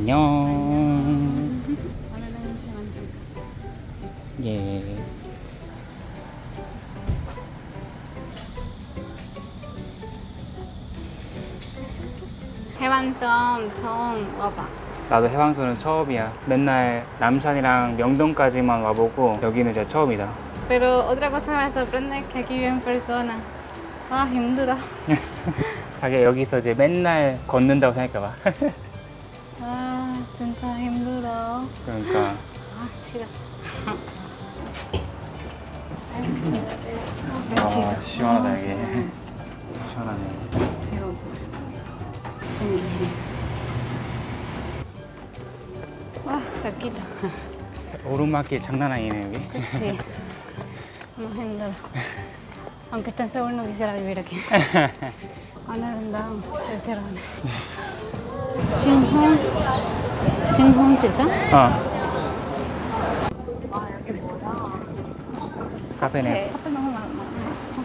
안녕. 오늘은. 예. 해만점 처음 와봐. 나도 해방소는 처음이야. 맨날 남산이랑 명동까지만 와보고 여기는 진짜 처음이다. Pero otra cosa me sorprende que aquí viven personas. 아 힘들어. 자기가 여기서 이제 맨날 걷는다고 생각해봐. 아 진짜 힘들어. 그러니까. 아 싫어. 아, 시원하다, 이게. 시원하네. 이거 신기해. 와 cerquita. 오르막길 장난 아니네, 여기. Sí. Más 힘들어. Esté seguro no quisiera vivir aquí. 오늘은 나 절대로 안 해. 신혼 신혼 제자? 어. 카페네. 카페 너무 많- 많았어.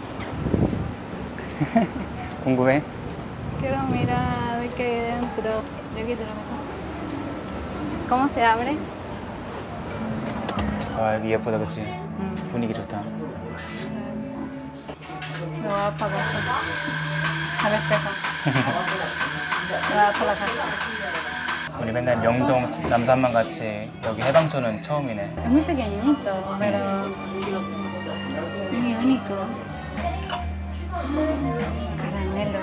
궁금해? Quiero mirar a ver qué hay dentro. 여기 들어가자. ¿Cómo se abre? 아, 여기 예쁘다, 그치? 음. 분위기 좋다. Me voy a apagar al espejo. Me voy a para la casa. 우리 맨날 명동, 남산만 같이 여기 해방촌은 처음이네. Es muy pequeñito, pero muy único. Caramelo.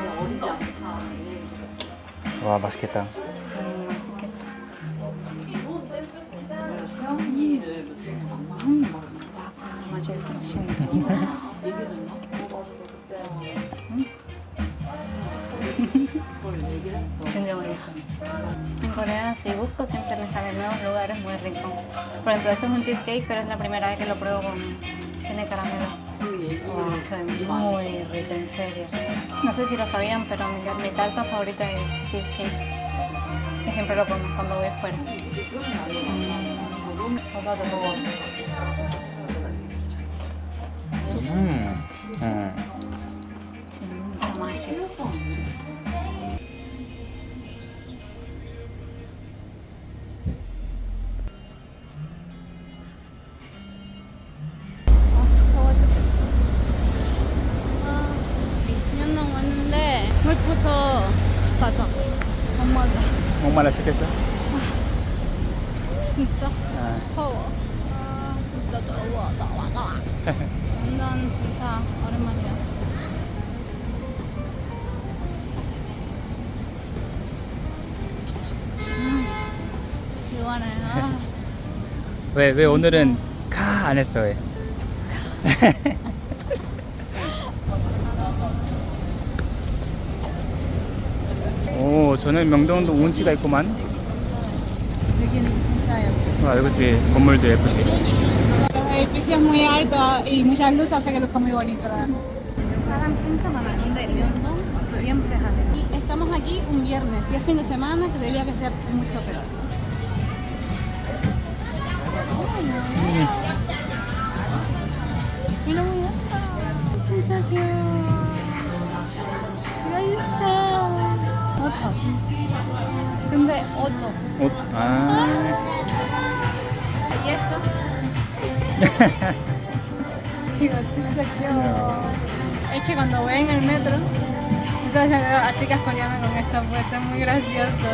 와, 맛있겠다. 있어, 진짜. 진짜 siempre me salen nuevos lugares muy ricos. Por ejemplo, esto es un cheesecake, pero es la primera vez que lo pruebo con. Tiene caramelo. Sabe muy rico, en serio. No sé si lo sabían, pero mi, mi tarta favorita es cheesecake. Y siempre lo como cuando voy afuera. Mm. Opa, 목말라 죽겠어? 진짜 아. 더워. 아, 진짜 더워. 더워, 더워. 완전 진짜 오랜만이야. 음, 시원해. 아. 왜, 왜 오늘은 카안 했어, 왜? 오, 저는 명동도 운치가 있구만. 여기는 진짜 예뻐. 아, 그치. 건물도 예쁘지. Edificios muy altos y muchas luces hace que luzca muy bonito. la verdad. 사람 진짜 많아. 근데 명동 siempre es así. Y estamos aquí un viernes. Si es fin de semana, creería que sea mucho peor. Mira muy alta. 진짜 근데 어쩌? 옷, 아. ¿Y esto? Digo, 진짜 귀여워. Es que cuando voy en el metro, muchas veces veo a chicas coreanas con esto puesto, es muy gracioso.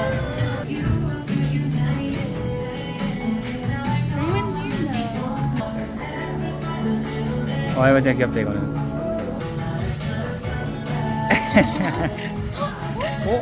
Muy lindo. 와, 이거 진짜 귀엽다, 이거는. 오?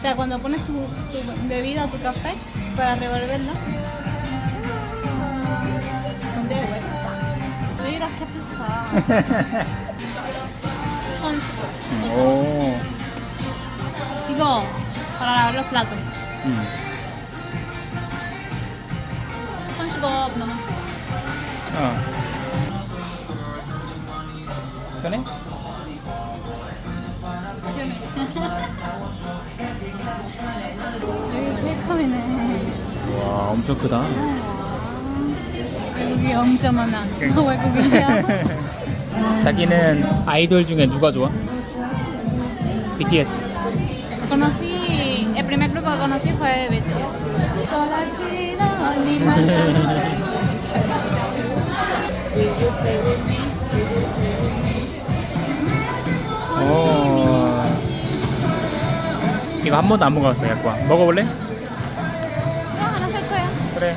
O sea, cuando pones tu, bebida o tu café para revolverlo. ¿Dónde hueves? Mira qué pesado. SpongeBob. Oh. Chico, para lavar los platos. Mm. SpongeBob, no manches. Ah. ¿Con? 엄청 크다. 외국이 엄청 많아. 외국이야. 자기는 아이돌 중에 누가 좋아? BTS. Conocí, el primer grupo que conocí fue BTS. 오. 이거 한 번도 안 먹어봤어 약과. 먹어볼래? 그래.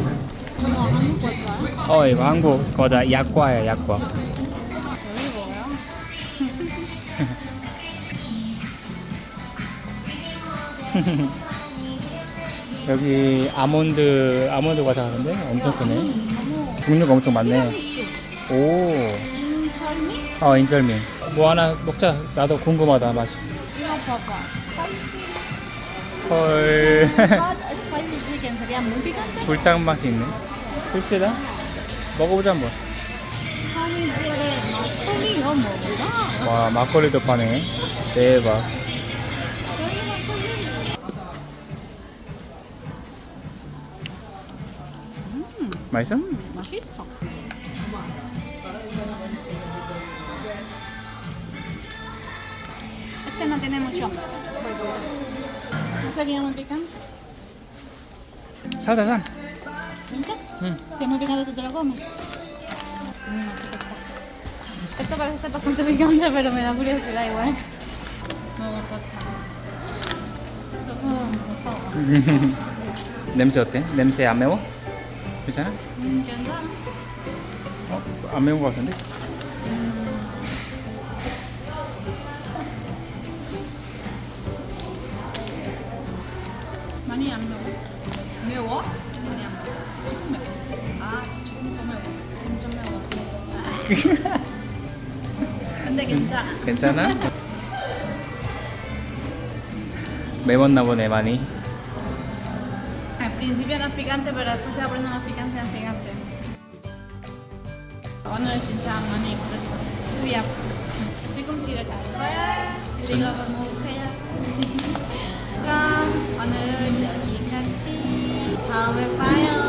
Como 한국? 어 이거 한국 거자 약과야 약과. 여기 아몬드 아몬드 과자 하는데 엄청 크네. 종류가 엄청 많네. 오. 인절미? 어 인절미. 뭐 하나 먹자. 나도 궁금하다 맛이. 이거 봐봐. Sería muy picante. 불닭 맛이 있네. 글쎄다. 먹어보자 한번. 막걸리가 뭐구나. 와 막걸리도 파네. 대박. 막걸리. 맛있어? 맛있어. Este no tiene mucho. ¿No sería muy picante? 사자 사. ¿Pincha? 응. Si es muy picante, tú te lo comes. Mm, chiquito. Esto parece ser bastante picante, pero me da curiosidad igual. No me pasa. 조금 무서워. 냄새 어때? 냄새 안 매워? 괜찮아? 음, 괜찮아. 어? 안 매운 거 같은데? 많이 안 매워. 매워? 많이 안 매워. 조금 매워. 아, 조금 더 매워. 점점 매워. 근데 괜찮아. 괜찮아? 매웠나 보네 많이. Al principio es picante, pero después se va poniendo más picante, más picante. 오늘 진짜 많이. 우리 아빠. 지금 집에 갈 거야. 우리가 밥 먹을게요. 그럼 오늘 好没烦哟